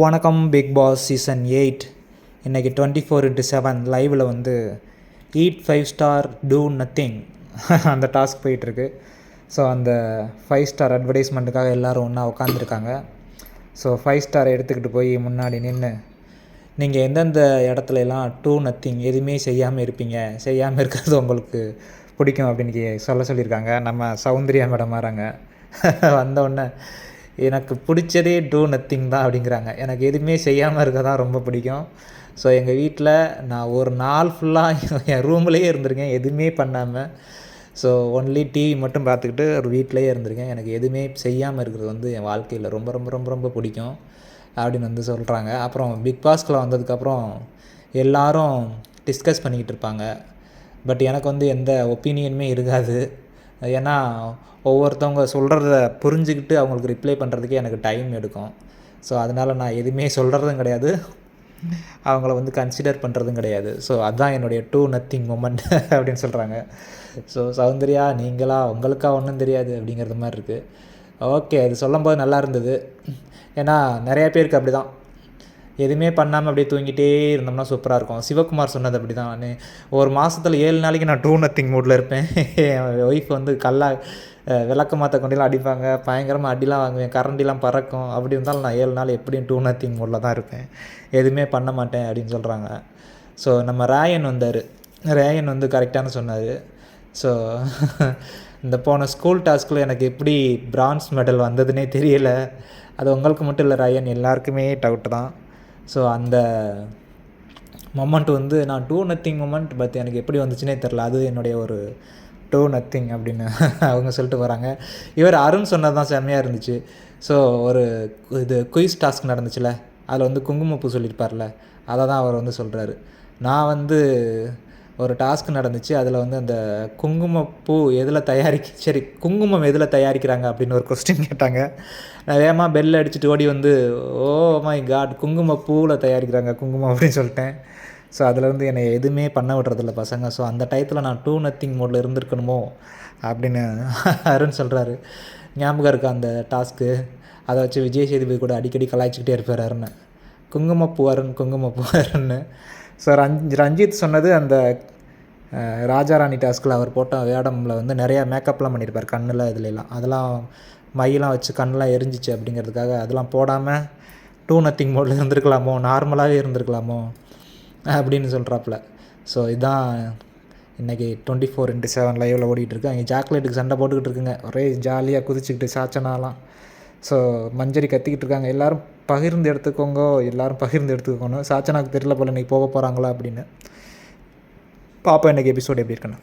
வணக்கம் Bigg Boss season eight இன்றைக்கி twenty four into seven லைவில் வந்து eat five star do nothing அந்த டாஸ்க் போயிட்டுருக்கு. ஸோ அந்த ஃபைவ் ஸ்டார் அட்வர்டைஸ்மெண்ட்டுக்காக எல்லோரும் ஒன்றா உட்காந்துருக்காங்க ஸோ ஃபைவ் ஸ்டார் எடுத்துக்கிட்டு போய் முன்னாடி நின்று நீங்கள் எந்தெந்த இடத்துலலாம் டூ நத்திங் எதுவுமே செய்யாமல் இருப்பீங்க? செய்யாமல் இருக்கிறது உங்களுக்கு பிடிக்கும் அப்படின்னு சொல்ல சொல்லியிருக்காங்க. நம்ம சௌந்தர்யா மேடம் வராங்க. வந்தோடனே எனக்கு பிடிச்சதே டூ நத்திங் தான் அப்படிங்கிறாங்க. எனக்கு எதுவுமே செய்யாமல் இருக்க தான் ரொம்ப பிடிக்கும். ஸோ எங்கள் வீட்டில் நான் ஒரு நாள் ஃபுல்லாக என் ரூம்லேயே இருந்திருக்கேன் எதுவுமே பண்ணாமல் ஸோ ஒன்லி டிவி மட்டும் பார்த்துக்கிட்டு ஒரு வீட்டிலேயே இருந்திருக்கேன். எனக்கு எதுவுமே செய்யாமல் இருக்கிறது வந்து என் வாழ்க்கையில் ரொம்ப ரொம்ப ரொம்ப ரொம்ப பிடிக்கும் அப்படின்னு வந்து சொல்கிறாங்க அப்புறம் பிக் பாஸ்கில் வந்ததுக்கப்புறம் எல்லாரும் டிஸ்கஸ் பண்ணிக்கிட்டு இருப்பாங்க. பட் எனக்கு வந்து எந்த ஒப்பீனியனுமே இருக்காது. ஏன்னா ஒவ்வொருத்தவங்க சொல்கிறத புரிஞ்சுக்கிட்டு அவங்களுக்கு ரிப்ளை பண்ணுறதுக்கே எனக்கு டைம் எடுக்கும். ஸோ அதனால் நான் எதுவுமே சொல்கிறதும் கிடையாது. அவங்கள வந்து கன்சிடர் பண்ணுறதும் கிடையாது. ஸோ அதுதான் என்னுடைய டூ நத்திங் மூமெண்ட் அப்படின்னு சொல்கிறாங்க ஸோ சௌந்தர்யா நீங்களா? உங்களுக்கா? ஒன்றும் தெரியாது அப்படிங்கிறது மாதிரி இருக்குது ஓகே அது சொல்லும்போது நல்லா இருந்தது. ஏன்னா நிறையா பேருக்கு அப்படி தான் எதுவுமே பண்ணாமல் அப்படியே தூங்கிட்டே இருந்தோம்னா சூப்பராக இருக்கும். சிவகுமார் சொன்னது அப்படி தான் நான் ஒரு மாதத்தில் ஏழு நாளைக்கு நான் டூ நத்திங் மூடில் இருப்பேன். என் ஒய்ஃப் வந்து கல்லா விளக்க மாற்ற கொண்டெல்லாம் அடிப்பாங்க. பயங்கரமாக அடிலாம் வாங்குவேன். கரண்டிலாம் பறக்கும். அப்படி இருந்தாலும் நான் ஏழு நாள் எப்படியும் டூ நத்திங் மூடில் தான் இருப்பேன். எதுவுமே பண்ண மாட்டேன் அப்படின்னு சொல்கிறாங்க ஸோ நம்ம ராயன் வந்தார். ரேயன் வந்து கரெக்டான சொன்னார். ஸோ இந்த போன ஸ்கூல் டாஸ்கில் எனக்கு எப்படி பிரான்ஸ் மெடல் வந்ததுன்னே தெரியல. அது உங்களுக்கு மட்டும் இல்லை ராயன். எல்லாருக்குமே டவுட் தான். ஸோ அந்த மொமெண்ட் வந்து நான் டூ நத்திங் மொமெண்ட் பட் எனக்கு எப்படி வந்துச்சுன்னே தெரில அது என்னுடைய ஒரு டூ நத்திங் அப்படின்னு அவங்க சொல்லிட்டு வராங்க இவர் அருண் சொன்னது தான் செம்மையாக இருந்துச்சு. ஸோ ஒரு இது குயிஸ் டாஸ்க் நடந்துச்சுல. அதில் வந்து குங்குமப்பூ சொல்லியிருப்பார்ல. அதை தான் அவர் வந்து சொல்கிறாரு நான் வந்து ஒரு டாஸ்க் நடந்துச்சு. அதில் வந்து அந்த குங்குமப்பூ எதில் தயாரிக்க சரி குங்குமம் எதில் தயாரிக்கிறாங்க அப்படின்னு ஒரு கொஸ்டின் கேட்டாங்க. நான் வேகமாக பெல் அடிச்சுட்டு ஓடி வந்து ஓ மை காட் குங்குமப்பூவில் தயாரிக்கிறாங்க குங்குமம் அப்படின்னு சொல்லிட்டேன். ஸோ அதில் வந்து என்னை எதுவுமே பண்ண விடுறதில்ல பசங்க. ஸோ அந்த டயத்தில் நான் டூ நத்திங் மோடில் இருந்திருக்கணுமோ அப்படின்னு அருண் சொல்கிறாரு ஞாபகம் இருக்கா அந்த டாஸ்க்கு அதை வச்சு விஜய் சேதுபதி கூட அடிக்கடி கலாய்ச்சிக்கிட்டே இருப்பார் அருண். குங்குமப்பூ அருண் குங்குமப்பூ அருண்னு ஸோ ரஞ்ச் ரஞ்சித் சொன்னது அந்த ராஜா ராஜாராணி டாஸ்கில் அவர் போட்ட வேடமில் வந்து நிறையா மேக்கப்லாம் பண்ணியிருப்பார் கண்ணில் இதுலலாம் அதெல்லாம் மையெல்லாம் வச்சு கண்ணெலாம் எரிஞ்சிச்சு அப்படிங்கிறதுக்காக அதெல்லாம் போடாமல் டூ நத்திங் மோடில் இருந்திருக்கலாமோ நார்மலாகவே இருந்திருக்கலாமோ அப்படின்னு சொல்கிறாப்புல ஸோ இதுதான் இன்றைக்கி டுவெண்ட்டி ஃபோர் இன்ட்டு செவன் லைவில் ஓடிட்டுருக்கு அங்கே சாக்லேட்டுக்கு சண்டை போட்டுக்கிட்டு இருக்குங்க? ஒரே ஜாலியாக குதிச்சுக்கிட்டு சாச்சனாலாம். ஸோ மஞ்சரி கத்திக்கிட்டு இருக்காங்க எல்லாரும் பகிர்ந்து எடுத்துக்கோங்க. எல்லாரும் பகிர்ந்து எடுத்துக்கோங்க. சாச்சனாக்கு தெரியல போல் இன்றைக்கி போக போகிறாங்களா அப்படின்னு. பாப்பா இன்றைக்கி எபிசோடு எப்படி இருக்கணும்